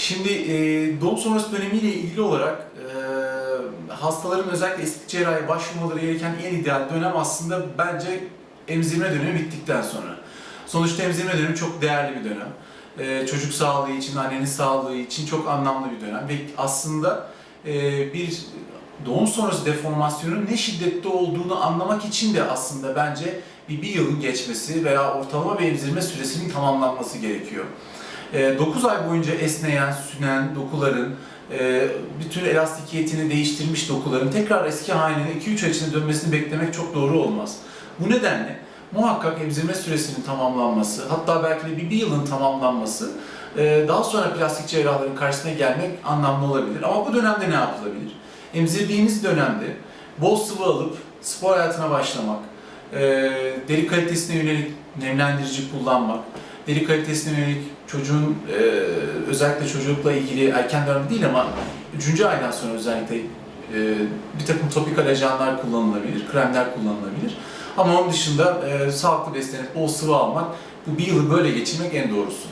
Şimdi e, doğum sonrası dönemiyle ilgili olarak e, hastaların özellikle estetik cerrahiye başvurmaları gereken en ideal dönem aslında bence emzirme dönemi bittikten sonra. Sonuçta emzirme dönemi çok değerli bir dönem. E, çocuk sağlığı için, annenin sağlığı için çok anlamlı bir dönem ve aslında e, bir doğum sonrası deformasyonun ne şiddette olduğunu anlamak için de aslında bence bir, bir yılın geçmesi veya ortalama bir emzirme süresinin tamamlanması gerekiyor. 9 ay boyunca esneyen, sünen dokuların, e, bütün elastikiyetini değiştirmiş dokuların tekrar eski haline 2-3 ay içinde dönmesini beklemek çok doğru olmaz. Bu nedenle muhakkak emzirme süresinin tamamlanması, hatta belki de bir, bir yılın tamamlanması, e, daha sonra plastik cerrahların karşısına gelmek anlamlı olabilir. Ama bu dönemde ne yapılabilir? Emzirdiğiniz dönemde bol sıvı alıp spor hayatına başlamak, e, deri kalitesine yönelik nemlendirici kullanmak, deri kalitesine yönelik çocuğun e, özellikle çocukla ilgili erken dönem değil ama 3. aydan sonra özellikle e, bir takım topikal ajanlar kullanılabilir, kremler kullanılabilir. Ama onun dışında e, sağlıklı beslenip bol sıvı almak, bu bir yılı böyle geçirmek en doğrusu.